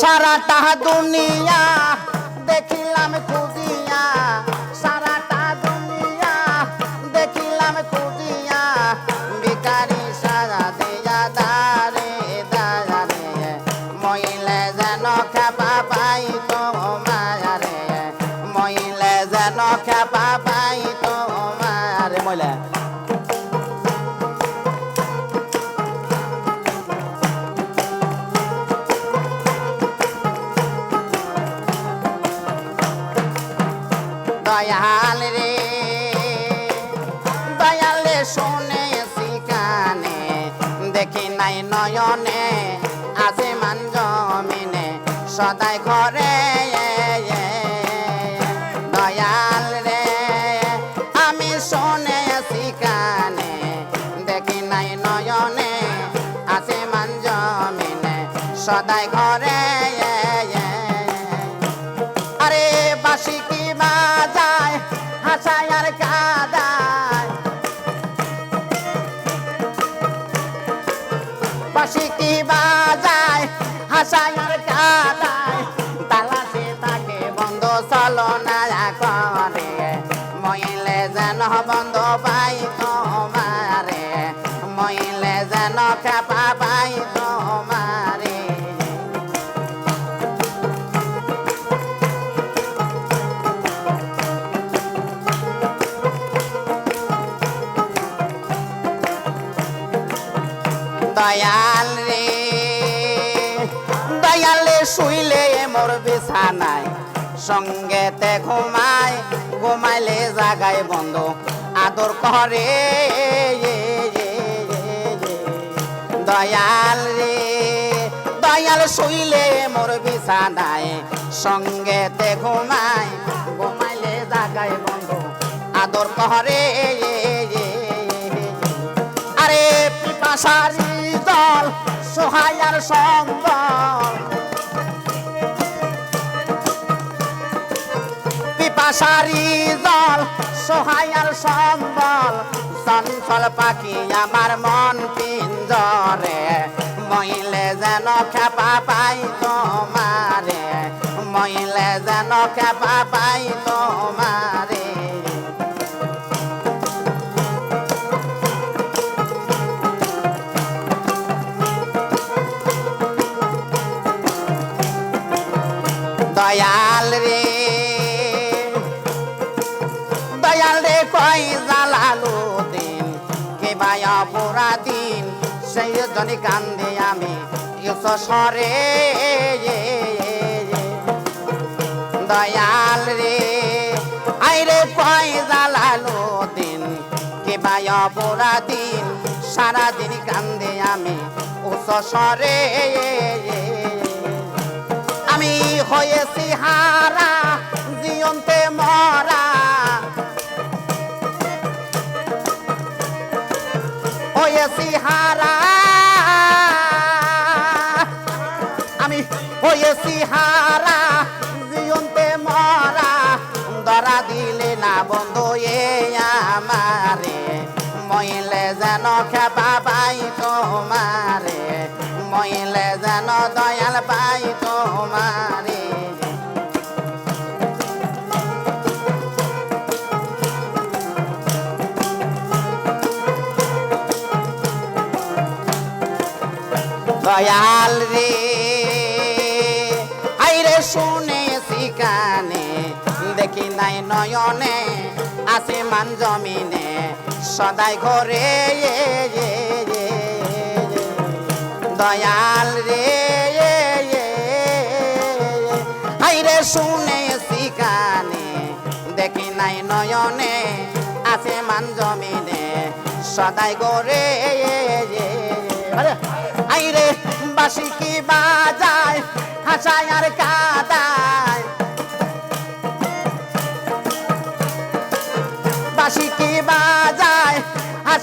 সারাটা দুনিয়া দেখিলাম খুঁজিয়া। সারাটা দুনিয়া দেখিলাম খুঁজিয়া। বিকারি সারা দিয়া দারে দারে মইলে যেন খেপা পাই তো মায়ারে। মইলে যেন খেপা পাই তো মায়ারে। মইলে দেখি নাই নয়নে আছে মান জমিনে, সদাই ঘরে, দয়াল রে। আমি শুনে দেখি নাই নয়নে আছে মান জমিনে, সদাই ঘরে। আরে বাসি কি বাজায়, হাসায় আর কাদায় মইলে যেন বন্ধ পাই তোমারে, মইলে যেন খেপা পাই তোমারে। দয়াল রে, দয়াল শুইলে মোর বিছানায়। সঙ্গেতে ঘুমায় ঘুমাইলে জাগায় বন্ধ। আদর করে দয়াল রে, দয়াল শুইলে মোর বিছানায়। সঙ্গেতে ঘুমায় ঘুমাইলে জাগায় বন্ধ। আদর করে আরে পিপাসারি দল, সোহায়ার সম্বল। পিপাসারি দল সোহায়ার সম্বল। চঞ্চল পাখি আমার মন পিঞ্জরে, মইলে যেন খেপা পাই তোমারে, মইলে যেন খেপা পাই তোমারে। জনি কান্দে আমি। সরে দয়াল রে আইরে কই জালালু দিন। কে বায়া পুরা দিন সারা দিন কান্দে আমি। সরে আমি হয়েছি হারা জিয়ন্তে মরা। হয়েছি হারা হয়েছি হারা জিয়ন্তে মরা ধরা দিলে না বন্ধু এ আমারে। মইলে যেন খেপা পাই তোমারে, মইলে যেন দয়াল পাই তোমারে। দয়াল রে কানে দেখি নাই নয়নে, আছে মান জমিনে, সদাই ঘরে দয়াল রে আইরে শুনে কানে দেখি নাই নয়নে, আছে মান জমিনে, সদাই গরে আইরে বাসি কি বাজায় হাসায় আর কাদায়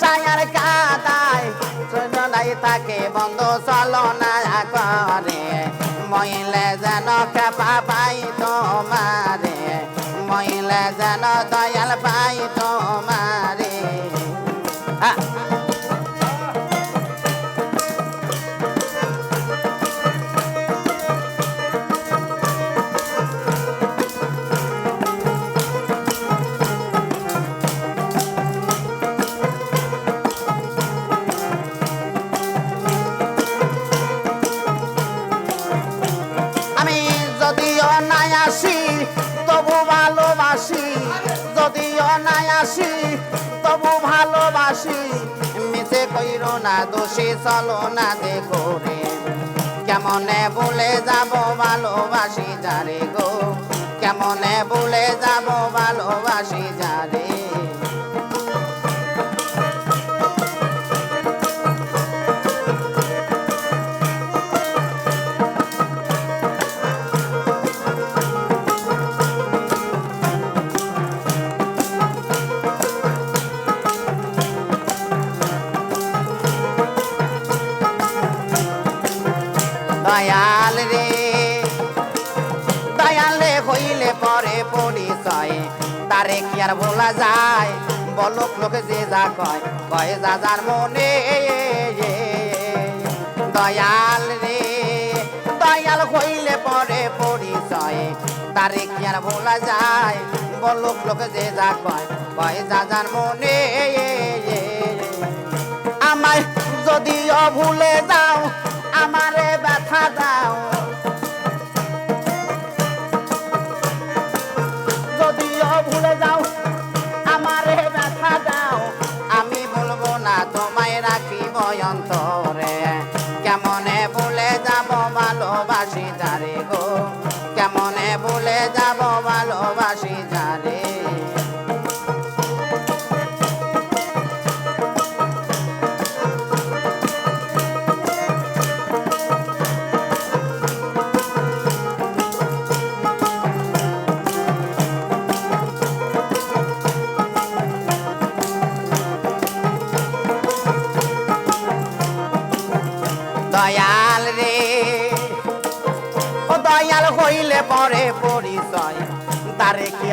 হাসায় কাতায়। চলাই তাকে বন্ধ চলো না করে। মহিলা যেন খেপা পাই তোমারে। মহিলা যেন দয়াল কইর না দোষী, চলো না দেখো রে। কেমনে বলে যাব ভালোবাসি যারে গো? কেমনে বলে যাব ভালোবাসি যারে তারে কি আর বলা যায়? বলক লোকে যে যা কয় কয় যা যার মনে দয়াল রে, দয়াল হইলে পরে পরিচয়। তারে কি আর বলা যায়? বলক লোকে যে যা কয় কয় যা যার মনে আমায় যদিও ভুলে যাও যারে গো।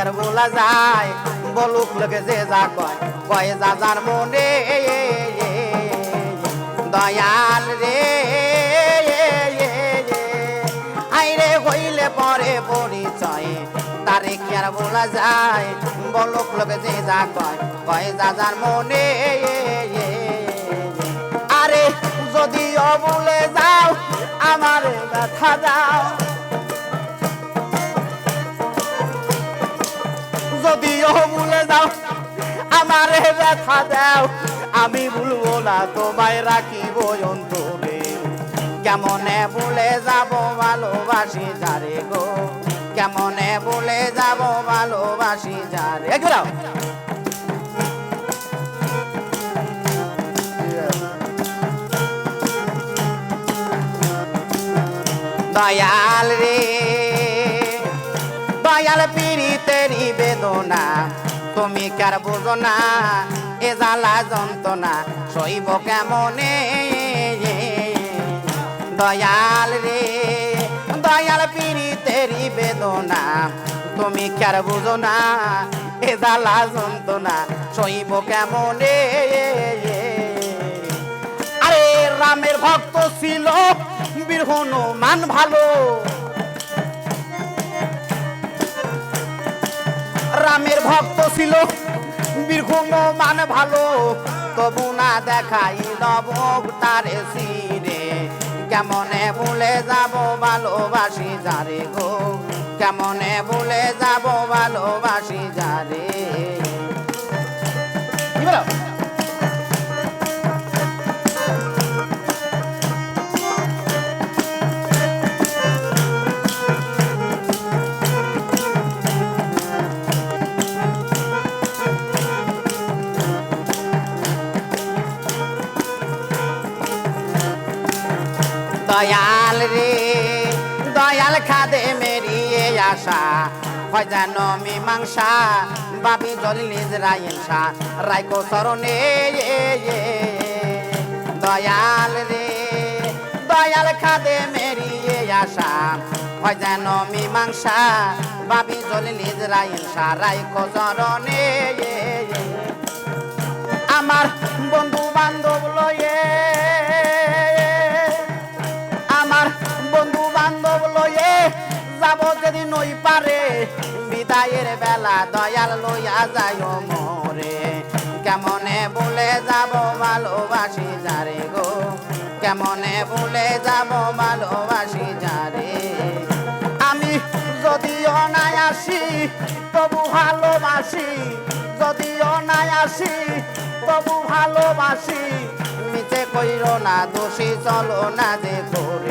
আর বলা যায়, বলুক লোকে যে যা কয় কয় যা যার মনে দয়াল রে আইরে হইলে পরে পরিচয়, তারে কি আর বলা যায়, বলুক লোকে যে যা কয় কয় যা যার মনে আরে, যদি ভুলে যাও, আমার ব্যথা দাও যাও আমারে ব্যথা দাও। আমি ভুলবো না তোমায় রাখিব অন্তরে। কেমনে বলে যাব ভালোবাসি যারে গো? কেমনে বলে যাব ভালোবাসি যারে দাও। দয়াল রে দয়াল পিড়িতেরি বেদনা। তুমি কার বুঝো না? এ জ্বালা যন্ত্রণা সইব কেমনে? দয়াল রে, দয়াল পিড়িতেরি বেদনা, তুমি কার বুঝো না? এ জ্বালা যন্ত্রণা সইব কেমনে? আরে রামের ভক্ত ছিল বীর হনুমান ভালো। রামের ভক্ত ছিল। বীরভূম মান ভালো, তবু না দেখাইল তারে সিরে কেমনে ভুলে যাব ভালোবাসি যারে গো? কেমনে ভুলে যাব ভালোবাসি যারে? দয়াল রে, দয়াল খাদে মেরিয়ে আসা। হয় যেন মীমাংসা বাবি জলিল ইসরায়েল শাহ রাইকো চরণে দয়াল রে, দয়াল খাদে মেরিয়ে আসা। হয় যেন মীমাংসা বাবি জলিল ইসরায়েল শাহ রাইকো চরণে আমার বন্ধু বান্ধব বিদায়ের বেলা দয়াল লইয়া যায় মোরে। কেমনে বলে যাব ভালোবাসি যারে গো? কেমনে বলে যাব ভালোবাসি যারে? আমি যদিও নাই আসি, তবু ভালোবাসি। যদিও নাই আসি, তবু ভালোবাসি। মিছে কইর না, দোষী চলো না যে করে